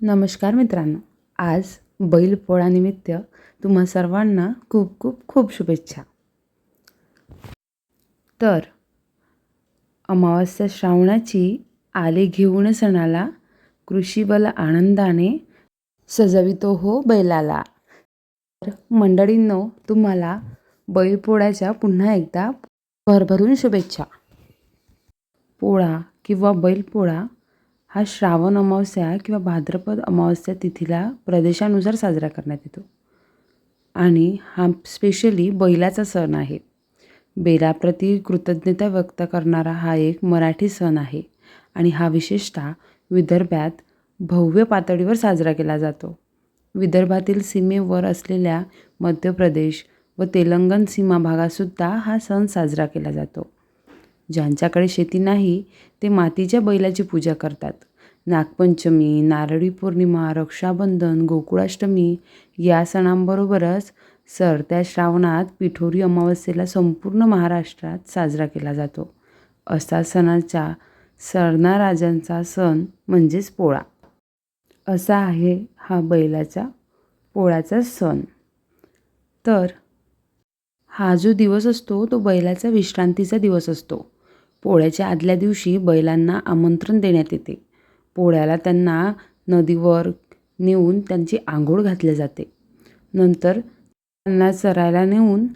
नमस्कार मित्रांनो. आज बैलपोळानिमित्त तुम्हा सर्वांना खूप खूप खूप शुभेच्छा. तर अमावस्या श्रावणाची आले घेऊन सणाला कृषीबल आनंदाने सजवितो हो बैलाला. तर मंडळींनो तुम्हाला बैलपोळ्याच्या पुन्हा एकदा भरभरून शुभेच्छा. पोळा किंवा बैलपोळा हा श्रावण अमावस्या किंवा भाद्रपद अमावस्या तिथीला प्रदेशानुसार साजरा करण्यात येतो. आणि हा स्पेशली बैलाचा सण आहे. बैलाप्रती कृतज्ञता व्यक्त करणारा हा एक मराठी सण आहे. आणि हा विशेषतः विदर्भात भव्य पातळीवर साजरा केला जातो. विदर्भातील सीमेवर असलेल्या मध्य प्रदेश व तेलंगण सीमा भागातसुद्धा हा सण साजरा केला जातो. ज्यांच्याकडे शेती नाही ते मातीच्या बैलाची पूजा करतात. नागपंचमी नारळी पौर्णिमा रक्षाबंधन गोकुळाष्टमी या सणांबरोबरच सरत्या श्रावणात पिठोरी अमावस्येला संपूर्ण महाराष्ट्रात साजरा केला जातो. असा सणाच्या सरनाराजांचा सण म्हणजेच पोळा. असा आहे हा बैलाचा पोळ्याचा सण. तर हा जो दिवस असतो तो बैलाचा विश्रांतीचा दिवस असतो. पोळ्याच्या आदल्या दिवशी बैलांना आमंत्रण देण्यात येते. पोळ्याला त्यांना नदीवर नेऊन त्यांची आंघोळ घातली जाते. नंतर त्यांना चरायला नेऊन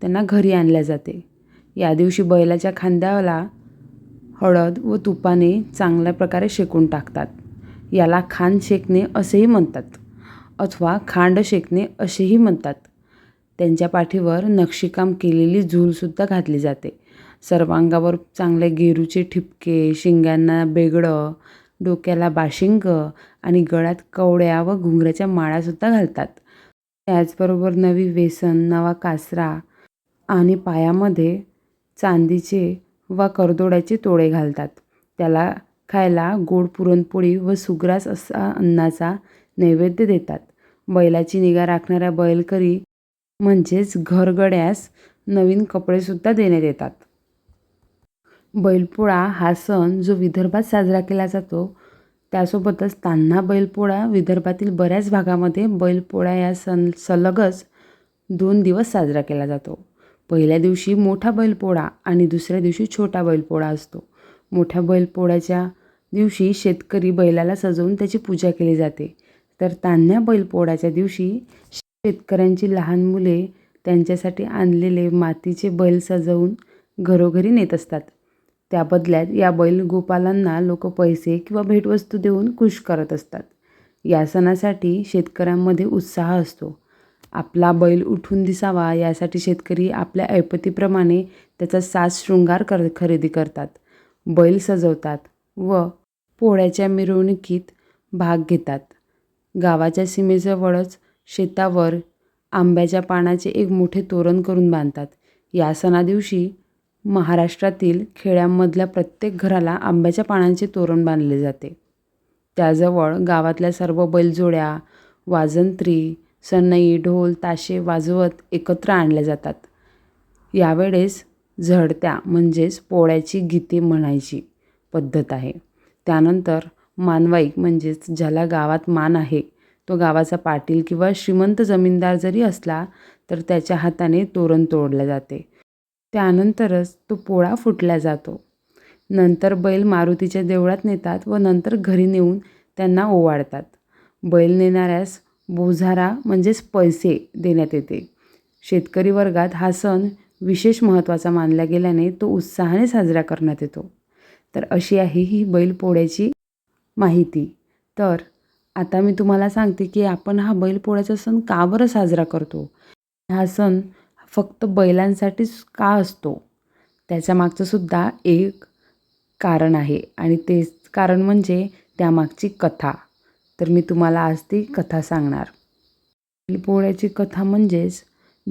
त्यांना घरी आणल्या जाते. या दिवशी बैलाच्या खांद्याला हळद व तुपाने चांगल्या प्रकारे शेकून टाकतात. याला खांद शेकणे असेही म्हणतात अथवा खांड शेकणे असेही म्हणतात. त्यांच्या पाठीवर नक्षीकाम केलेली झूलसुद्धा घातली जाते. सर्वांगावर चांगले गेरूचे ठिपके शिंगांना बेगडं डोक्याला बाशिंग आणि गळ्यात कवड्या व घुंगऱ्याच्या माळासुद्धा घालतात. त्याचबरोबर नवी वेसन नवा कासरा आणि पायामध्ये चांदीचे वा करदोड्याचे तोडे घालतात. त्याला खायला गोड पुरणपोळी व सुग्रास असा अन्नाचा नैवेद्य देतात. बैलाची निगा राखणाऱ्या बैलकरी म्हणजेच घरगड्यास नवीन कपडेसुद्धा देण्यात येतात. बैलपोळा हा सण जो विदर्भात साजरा केला जातो त्यासोबतच तान्हा बैलपोळा विदर्भातील बऱ्याच भागामध्ये बैलपोळा या सण सलगच दोन दिवस साजरा केला जातो. पहिल्या दिवशी मोठा बैलपोळा आणि दुसऱ्या दिवशी छोटा बैलपोळा असतो. मोठ्या बैलपोळ्याच्या दिवशी शेतकरी बैलाला सजवून त्याची पूजा केली जाते. तर तान्ह्या बैलपोळ्याच्या दिवशी शेतकऱ्यांची लहान मुले त्यांच्यासाठी आणलेले मातीचे बैल सजवून घरोघरी नेत असतात. त्या बदल्यात या बैल गोपालांना लोक पैसे किंवा भेटवस्तू देऊन खुश करत असतात. या सणासाठी शेतकऱ्यांमध्ये उत्साह असतो. आपला बैल उठून दिसावा यासाठी शेतकरी आपल्या ऐपतीप्रमाणे त्याचा साज शृंगार कर खरेदी करतात. बैल सजवतात व पोळ्याच्या मिरवणुकीत भाग घेतात. गावाच्या सीमेजवळच शेतावर आंब्याच्या पानाचे एक मोठे तोरण करून बांधतात. या सणादिवशी महाराष्ट्रातील खेड्यांमधल्या प्रत्येक घराला आंब्याच्या पानांचे तोरण बांधले जाते. त्याजवळ गावातल्या सर्व बैलजोड्या वाजंत्री सनई ढोल ताशे वाजवत एकत्र आणल्या जातात. यावेळेस झडत्या म्हणजेच पोळ्याची गीते म्हणायची पद्धत आहे. त्यानंतर मानवाईक म्हणजेच ज्याला गावात मान आहे तो गावाचा पाटील किंवा श्रीमंत जमीनदार जरी असला तर त्याच्या हाताने तोरण तोडले जाते. त्यानंतरच तो पोळा फुटला जातो. नंतर बैल मारुतीच्या देवळात नेतात व नंतर घरी नेऊन त्यांना ओवाळतात. बैल नेणाऱ्यास बोझारा म्हणजेच पैसे देण्यात येते. शेतकरी वर्गात हा सण विशेष महत्त्वाचा मानला गेल्याने तो उत्साहाने साजरा करण्यात येतो. तर अशी आहे ही बैलपोळ्याची माहिती. तर आता मी तुम्हाला सांगते की आपण हा बैलपोळ्याचा सण का बरं साजरा करतो? हा सण फक्त बैलांसाठीच का असतो? त्याच्या मागचंसुद्धा एक कारण आहे आणि तेच कारण म्हणजे त्यामागची कथा. तर मी तुम्हाला आज ती कथा सांगणार. बैलपोळ्याची कथा म्हणजेच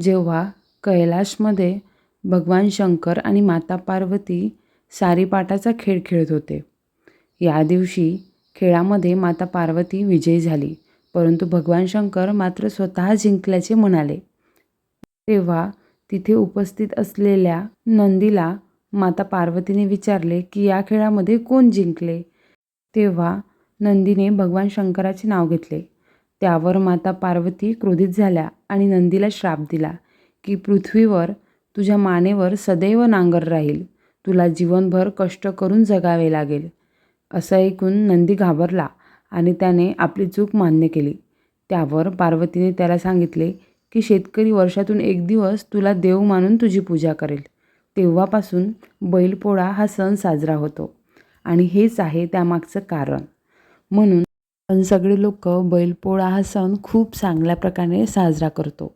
जेव्हा कैलाशमध्ये भगवान शंकर आणि माता पार्वती सारीपाटाचा खेळ खेळत होते. या दिवशी खेळामध्ये माता पार्वती विजयी झाली परंतु भगवान शंकर मात्र स्वतः जिंकल्याचे म्हणाले. तेव्हा तिथे उपस्थित असलेल्या नंदीला माता पार्वतीने विचारले की या खेळामध्ये कोण जिंकले? तेव्हा नंदीने भगवान शंकराचे नाव घेतले. त्यावर माता पार्वती क्रोधित झाल्या आणि नंदीला श्राप दिला की पृथ्वीवर तुझ्या मानेवर सदैव नांगर राहील. तुला जीवनभर कष्ट करून जगावे लागेल. असं ऐकून नंदी घाबरला आणि त्याने आपली चूक मान्य केली. त्यावर पार्वतीने त्याला सांगितले की शेतकरी वर्षातून एक दिवस तुला देव मानून तुझी पूजा करेल. तेव्हापासून बैलपोळा हा सण साजरा होतो. आणि हेच आहे त्यामागचं कारण. म्हणून पण सगळे लोक बैलपोळा हा सण खूप चांगल्या प्रकारे साजरा करतो.